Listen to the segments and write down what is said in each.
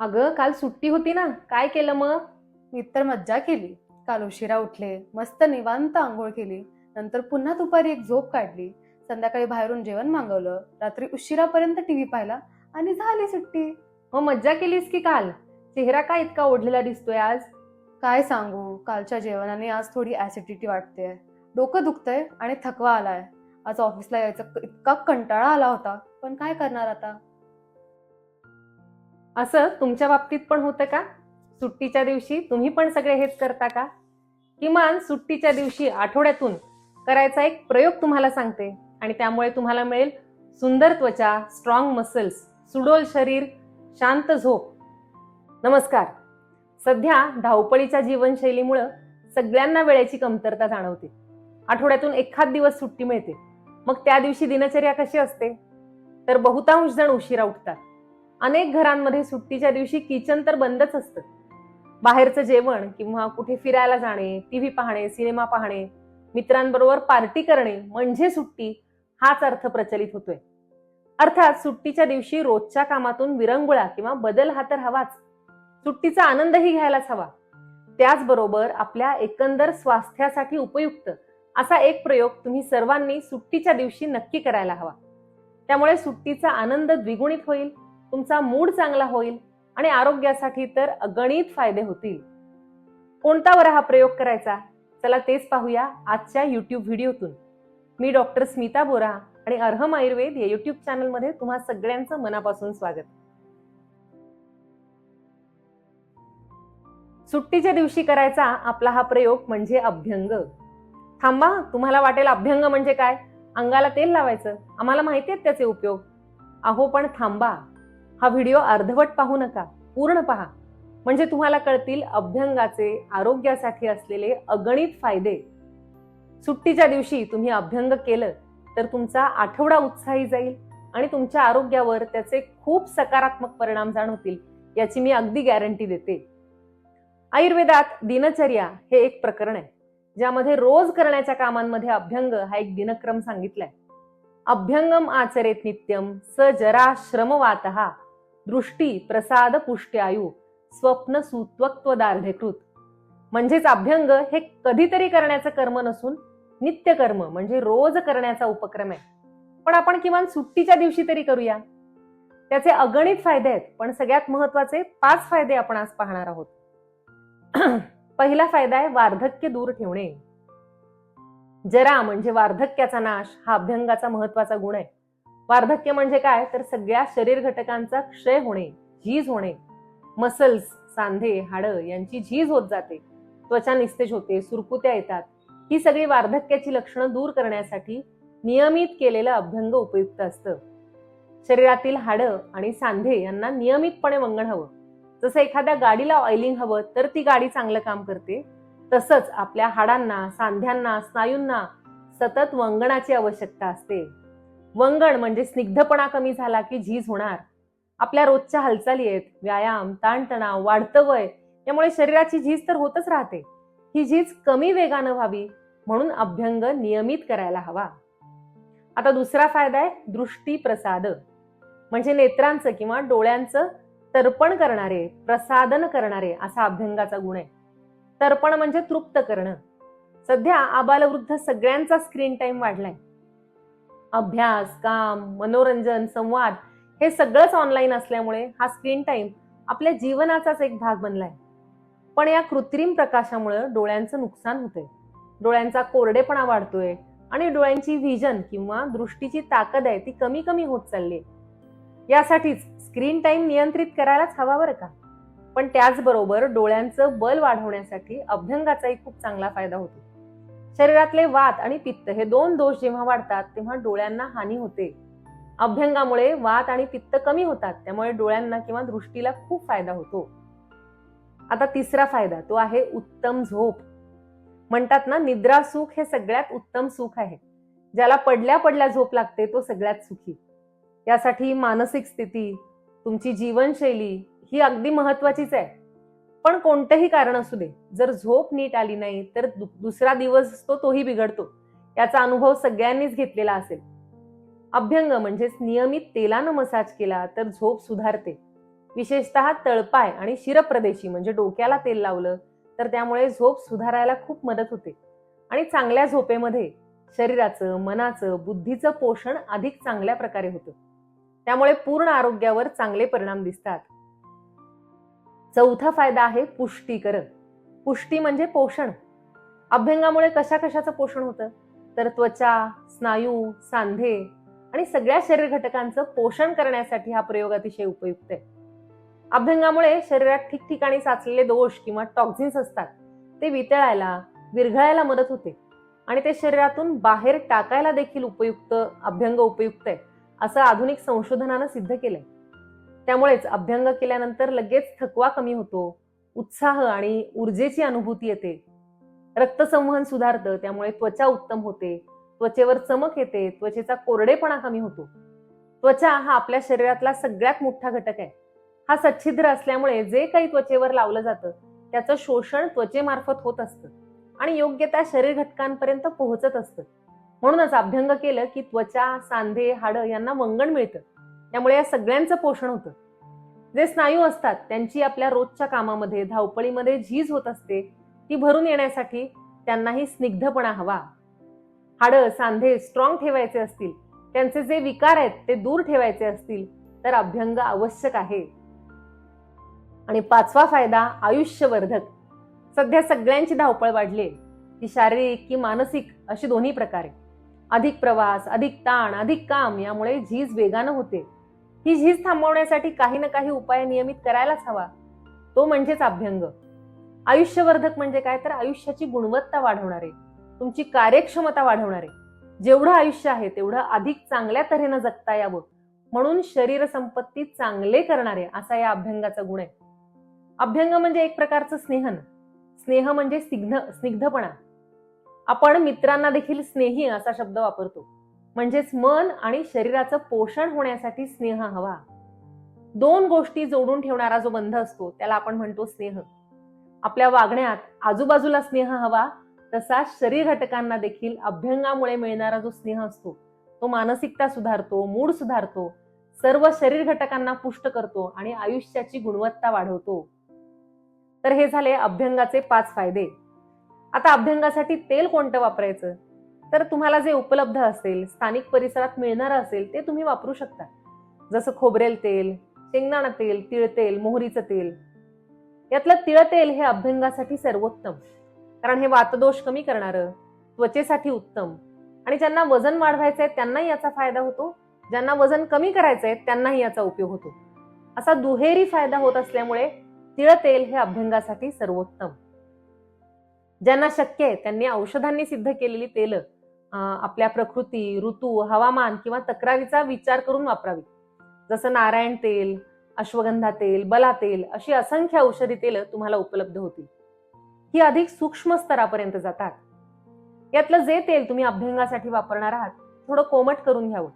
अगं काल सुट्टी होती ना. काय केलं मग? मी तर मज्जा केली. काल उशिरा उठले. मस्त निवांत आंघोळ केली. नंतर पुन्हा दुपारी एक झोप काढली. संध्याकाळी बाहेरून जेवण मागवलं. रात्री उशिरापर्यंत टीव्ही पाहिला आणि झाली सुट्टी. मग मज्जा केलीस की काल? चेहरा का इतका ओढलेला दिसतोय आज? काय सांगू? कालच्या जेवणाने आज थोडी ऍसिडिटी वाटते डोकं दुखतंय आणि थकवा आलाय. आज ऑफिसला यायचा इतका कंटाळा आला होता. पण काय करणार आता? असं तुमच्या बाबतीत पण होतं का? सुट्टीच्या दिवशी तुम्ही पण सगळे हेच करता का? किमान सुट्टीच्या दिवशी आठवड्यातून करायचा एक प्रयोग तुम्हाला सांगते. आणि त्यामुळे तुम्हाला मिळेल सुंदर त्वचा स्ट्रॉंग मसल्स सुडोल शरीर शांत झोप. नमस्कार. सध्या धावपळीच्या जीवनशैलीमुळं सगळ्यांना वेळेची कमतरता जाणवते. आठवड्यातून एखाद दिवस सुट्टी मिळते. मग त्या दिवशी दिनचर्या कशी असते? तर बहुतांश जण उशिरा उठतात. अनेक घरांमध्ये सुट्टीच्या दिवशी किचन तर बंदच असतं. बाहेरचं जेवण किंवा कुठे फिरायला जाणे टीव्ही पाहणे सिनेमा पाहणे मित्रांबरोबर पार्टी करणे म्हणजे सुट्टी हाच अर्थ प्रचलित होतोय. अर्थात सुट्टीच्या दिवशी रोजच्या कामातून विरंगुळा किंवा बदल हा तर हवाच. सुट्टीचा आनंदही घ्यायलाच हवा. त्याचबरोबर आपल्या एकंदर स्वास्थ्यासाठी उपयुक्त असा एक प्रयोग तुम्ही सर्वांनी सुट्टीच्या दिवशी नक्की करायला हवा. त्यामुळे सुट्टीचा आनंद द्विगुणित होईल. तुमचा मूड चांगला होईल आणि आरोग्यासाठी तर गणित फायदे होतील. कोणता बरं हा प्रयोग करायचा? चला तेच पाहूया आजच्या युट्यूब व्हिडिओतून. मी डॉक्टर स्मिता बोरा आणि अर्हम आयुर्वेद या युट्यूब चॅनलमध्ये तुम्हा सगळ्यांचं मनापासून स्वागत. सुट्टीच्या दिवशी करायचा आपला हा प्रयोग म्हणजे अभ्यंग. थांबा तुम्हाला वाटेल अभ्यंग म्हणजे काय? अंगाला तेल लावायचं. आम्हाला माहिती आहेत त्याचे उपयोग. अहो पण थांबा. हा व्हिडिओ अर्धवट पाहू नका पूर्ण पहा. म्हणजे तुम्हाला कळतील अभ्यंगाचे आरोग्यासाठी असलेले अगणित फायदे. सुट्टीच्या दिवशी तुम्ही अभ्यंग केलं तर तुमचा आठवडा उत्साही जाईल आणि तुमच्या आरोग्यावर त्याचे खूप सकारात्मक परिणाम जाणवतील याची मी अगदी गॅरंटी देते. आयुर्वेदात दिनचर्या हे एक प्रकरण आहे ज्यामध्ये रोज करण्याच्या कामांमध्ये अभ्यंग हा एक दिनक्रम सांगितलाय. अभ्यंगम आचरेत नित्यम स जरा श्रमवात. दृष्टी प्रसाद पुष्ट्यायू स्वप्न सुत्वत्व दार्ढ्यकृत म्हणजेच अभ्यंग हे कधीतरी करण्याचं कर्म नसून नित्य कर्म म्हणजे रोज करण्याचा उपक्रम आहे. पण आपण किमान सुट्टीच्या दिवशी तरी करूया. त्याचे अगणित फायदे आहेत पण सगळ्यात महत्त्वाचे पाच फायदे आपण आज पाहणार आहोत. पहिला फायदा आहे वार्धक्य दूर ठेवणे. जरा म्हणजे वार्धक्याचा नाश हा अभ्यंगाचा महत्त्वाचा गुण आहे. वार्धक्य म्हणजे काय? तर सगळ्या शरीर घटकांचा क्षय होणे झीज होणे. मसल्स सांधे हाडं यांची झीज होत जाते. त्वचा निस्तेज होते सुरकुत्या येतात. ही सगळी वार्धक्याची लक्षणं दूर करण्यासाठी नियमित केलेलं अभ्यंग उपयुक्त असतं. शरीरातील हाडं आणि सांधे यांना नियमितपणे वंगण हवं. जसं एखाद्या गाडीला ऑइलिंग हवं तर ती गाडी चांगलं काम करते. तसंच आपल्या हाडांना सांध्यांना स्नायूंना सतत वंगणाची आवश्यकता असते. वंगण म्हणजे स्निग्धपणा कमी झाला की झीज होणार. आपल्या रोजच्या हालचाली आहेत. व्यायाम ताणतणाव वाढतं वय यामुळे शरीराची झीज तर होतच राहते. ही झीज कमी वेगानं व्हावी म्हणून अभ्यंग नियमित करायला हवा. आता दुसरा फायदा आहे दृष्टी प्रसाद म्हणजे नेत्रांचं किंवा डोळ्यांचं तर्पण करणारे प्रसादन करणारे असा अभ्यंगाचा गुण आहे. तर्पण म्हणजे तृप्त करणं. सध्या आबालवृद्ध सगळ्यांचा स्क्रीन टाइम वाढलाय. अभ्यास काम मनोरंजन संवाद हे सगळंच ऑनलाईन असल्यामुळे हा स्क्रीन टाईम आपल्या जीवनाचाच एक भाग बनलाय. पण या कृत्रिम प्रकाशामुळे डोळ्यांचं नुकसान होतंय. डोळ्यांचा कोरडेपणा वाढतोय आणि डोळ्यांची व्हिजन किंवा दृष्टीची ताकद आहे ती कमी कमी होत चालली यासाठीच स्क्रीन टाईम नियंत्रित करायलाच हवा बरं का? पण त्याचबरोबर डोळ्यांचं बल वाढवण्यासाठी अभ्यंगाचाही खूप चांगला फायदा होतो. शरीरातले वात आणि पित्त हे दोन दोष जेव्हा वाढतात तेव्हा डोळ्यांना हानी होते. अभ्यंगामुळे वात आणि पित्त कमी होतात त्यामुळे डोळ्यांना किंवा दृष्टीला खूप फायदा होतो. आता तिसरा फायदा तो आहे उत्तम झोप. म्हणतात ना निद्रा सुख हे सगळ्यात उत्तम सुख आहे. ज्याला पडल्या पडल्या झोप लागते तो सगळ्यात सुखी. यासाठी मानसिक स्थिती तुमची जीवनशैली ही अगदी महत्वाचीच आहे. पण कोणतंही कारण असू दे. जर झोप नीट आली नाही तर दु- दुसरा दिवस असतो तोही बिघडतो. याचा अनुभव सगळ्यांनीच घेतलेला असेल. अभ्यंग म्हणजेच नियमित तेलानं मसाज केला तर झोप सुधारते. विशेषतः तळपाय आणि शिरप्रदेशी म्हणजे डोक्याला तेल लावलं तर त्यामुळे झोप सुधारायला खूप मदत होते. आणि चांगल्या झोपेमध्ये शरीराचं मनाचं बुद्धीचं पोषण अधिक चांगल्या प्रकारे होतं. त्यामुळे पूर्ण आरोग्यावर चांगले परिणाम दिसतात. चौथा फायदा आहे पुष्टीकरण. पुष्टी म्हणजे पोषण. अभ्यंगामुळे कशा कशाचं पोषण होतं? तर त्वचा स्नायू सांधे आणि सगळ्या शरीर घटकांचं पोषण करण्यासाठी हा प्रयोग अतिशय उपयुक्त आहे. अभ्यंगामुळे शरीरात ठिकठिकाणी साचलेले दोष किंवा टॉक्झिन्स असतात. ते वितळायला विरघळायला मदत होते आणि ते शरीरातून बाहेर टाकायला देखील उपयुक्त अभ्यंग उपयुक्त आहे असं आधुनिक संशोधनानं सिद्ध केलंय. त्यामुळेच अभ्यंग केल्यानंतर लगेच थकवा कमी होतो उत्साह आणि ऊर्जेची अनुभूती येते. रक्तसंवहन सुधारतं त्यामुळे त्वचा उत्तम होते त्वचेवर चमक येते त्वचेचा कोरडेपणा कमी होतो. त्वचा हा आपल्या शरीरातला सगळ्यात मोठा घटक आहे. हा सच्छिद्र असल्यामुळे जे काही त्वचेवर लावलं जातं त्याचं शोषण त्वचेमार्फत होत असतं आणि योग्य त्या शरीर घटकांपर्यंत पोहोचत असतं. म्हणूनच अभ्यंग केलं की त्वचा सांधे हाडं यांना वंगण मिळतं. त्यामुळे या सगळ्यांचं पोषण होतं. जे स्नायू असतात त्यांची आपल्या रोजच्या कामामध्ये धावपळीमध्ये झीज होत असते ती भरून येण्यासाठी त्यांनाही स्निग्धपणा हवा. हाडं सांधे स्ट्रॉंग ठेवायचे असतील त्यांचे जे विकार आहेत ते दूर ठेवायचे असतील तर अभ्यंग आवश्यक आहे. आणि पाचवा फायदा आयुष्यवर्धक. सध्या सगळ्यांची धावपळ वाढली आहे. ती शारीरिक की मानसिक अशी दोन्ही प्रकारे. अधिक प्रवास अधिक ताण अधिक काम यामुळे झीज वेगानं होते. ही झीज थांबवण्यासाठी काही ना काही उपाय नियमित करायलाच हवा. तो म्हणजेच अभ्यंग. आयुष्यवर्धक म्हणजे काय? तर आयुष्याची गुणवत्ता वाढवणारे तुमची कार्यक्षमता वाढवणारे. जेवढं आयुष्य आहे तेवढं अधिक चांगल्या तऱ्हेनं जगता यावं. म्हणून शरीर संपत्ती चांगले करणारे असा या अभ्यंगाचा गुण आहे. अभ्यंग म्हणजे एक प्रकारचं स्नेहन. स्नेह म्हणजे स्निग्ध स्निग्धपणा. आपण मित्रांना देखील स्नेही असा शब्द वापरतो. म्हणजेच मन आणि शरीराचं पोषण होण्यासाठी स्नेह हवा. दोन गोष्टी जोडून ठेवणारा जो बंध असतो त्याला आपण म्हणतो स्नेह. आपल्या वागण्यात आजूबाजूला स्नेह हवा तसा शरीर घटकांना देखील अभ्यंगामुळे मिळणारा जो स्नेह असतो तो मानसिकता सुधारतो मूड सुधारतो सर्व शरीर घटकांना पुष्ट करतो आणि आयुष्याची गुणवत्ता वाढवतो. तर हे झाले अभ्यंगाचे पाच फायदे. आता अभ्यंगासाठी तेल कोणतं वापरायचं? तर तुम्हाला जे उपलब्ध असेल स्थानिक परिसरात मिळणारं असेल ते तुम्ही वापरू शकता. जसं खोबरेल तेल शेंगदाणा तेल तिळतेल मोहरीचं तेल. यातलं तिळतेल हे अभ्यंगासाठी सर्वोत्तम. कारण हे वातदोष कमी करणारं त्वचेसाठी उत्तम. आणि ज्यांना वजन वाढवायचं आहे त्यांनाही याचा फायदा होतो. ज्यांना वजन कमी करायचं आहे त्यांनाही याचा उपयोग होतो. असा दुहेरी फायदा होत असल्यामुळे तिळतेल हे अभ्यंगासाठी सर्वोत्तम. ज्यांना शक्य आहे त्यांनी औषधांनी सिद्ध केलेली तेलं आपल्या प्रकृती ऋतू हवामान किंवा तक्रारीचा विचार करून वापरावी. जसं नारायण तेल अश्वगंधा तेल बला तेल अशी असंख्य औषधी तेल तुम्हाला उपलब्ध होतील. ही अधिक सूक्ष्म स्तरापर्यंत जातात. यातलं जे तेल तुम्ही अभ्यंगासाठी वापरणार आहात थोडं कोमट करून घ्यावं.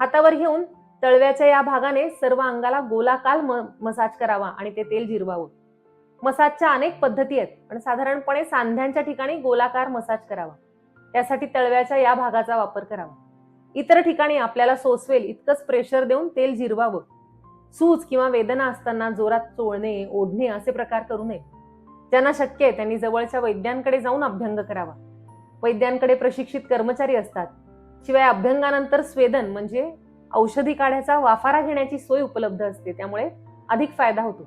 हातावर घेऊन तळव्याच्या या भागाने सर्व अंगाला गोलाकाल मसाज करावा आणि ते तेल जिरवावं. मसाजच्या अनेक पद्धती आहेत पण साधारणपणे सांध्यांच्या ठिकाणी गोलाकार मसाज करावा. त्यासाठी तळव्याच्या या भागाचा वापर करावा. इतर ठिकाणी आपल्याला सोसवेल इतकंच प्रेशर देऊन तेल जिरवावं. सूज किंवा वेदना असताना जोरात चोळणे ओढणे असे प्रकार करू नये. ज्यांना शक्य आहे त्यांनी जवळच्या वैद्यांकडे जाऊन अभ्यंग करावा. वैद्यांकडे प्रशिक्षित कर्मचारी असतात. शिवाय अभ्यंगानंतर स्वेदन म्हणजे औषधी काढ्याचा वाफारा घेण्याची सोय उपलब्ध असते त्यामुळे अधिक फायदा होतो.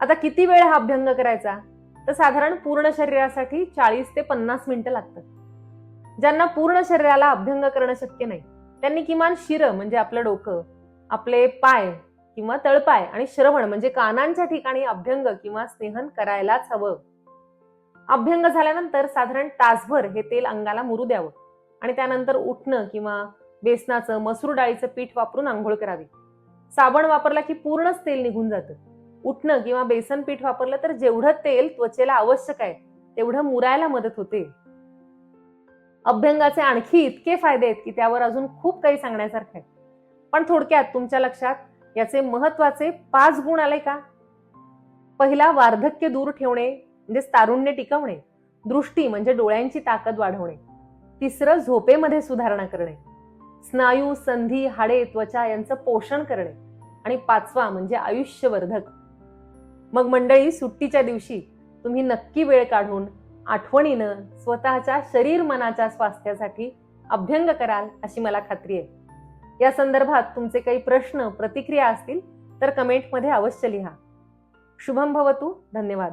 आता किती वेळ हा अभ्यंग करायचा? तर साधारण पूर्ण शरीरासाठी चाळीस ते पन्नास मिनिटं लागतात. ज्यांना पूर्ण शरीराला अभ्यंग करणं शक्य नाही त्यांनी किमान शिर म्हणजे आपलं डोकं आपले पाय किंवा तळपाय आणि श्रवण म्हणजे कानांच्या ठिकाणी अभ्यंग किंवा स्नेहन करायलाच हवं. अभ्यंग झाल्यानंतर साधारण तासभर हे तेल अंगाला मुरू द्यावं आणि त्यानंतर उठणं किंवा बेसनाचं मसूर डाळीचं पीठ वापरून आंघोळ करावी. साबण वापरला की पूर्णच तेल निघून जातं. उठणं किंवा बेसन पीठ वापरलं तर जेवढं तेल त्वचेला आवश्यक आहे तेवढं मुरायला मदत होते. अभ्यंगाचे आणखी इतके फायदे आहेत की त्यावर अजून खूप काही सांगण्यासारखं आहे. पण थोडक्यात तुमच्या लक्षात याचे महत्त्वाचे पाच गुण आले का? पहिला वार्धक्य दूर ठेवणे म्हणजे तारुण्य टिकवणे दृष्टी म्हणजे डोळ्यांची ताकद वाढवणे. तिसरं झोपेमध्ये सुधारणा करणे. स्नायू संधी हाडे त्वचा यांचं पोषण करणे. आणि पाचवा म्हणजे आयुष्यवर्धक. मग मंडळी सुट्टीच्या दिवशी तुम्ही नक्की वेळ काढून आठवणीनं स्वतःच्या शरीर मनाच्या स्वास्थ्यासाठी अभ्यंग कराल अशी मला खात्री आहे. या संदर्भात तुमचे काही प्रश्न प्रतिक्रिया असतील तर कमेंटमध्ये अवश्य लिहा. शुभम भवतू. धन्यवाद.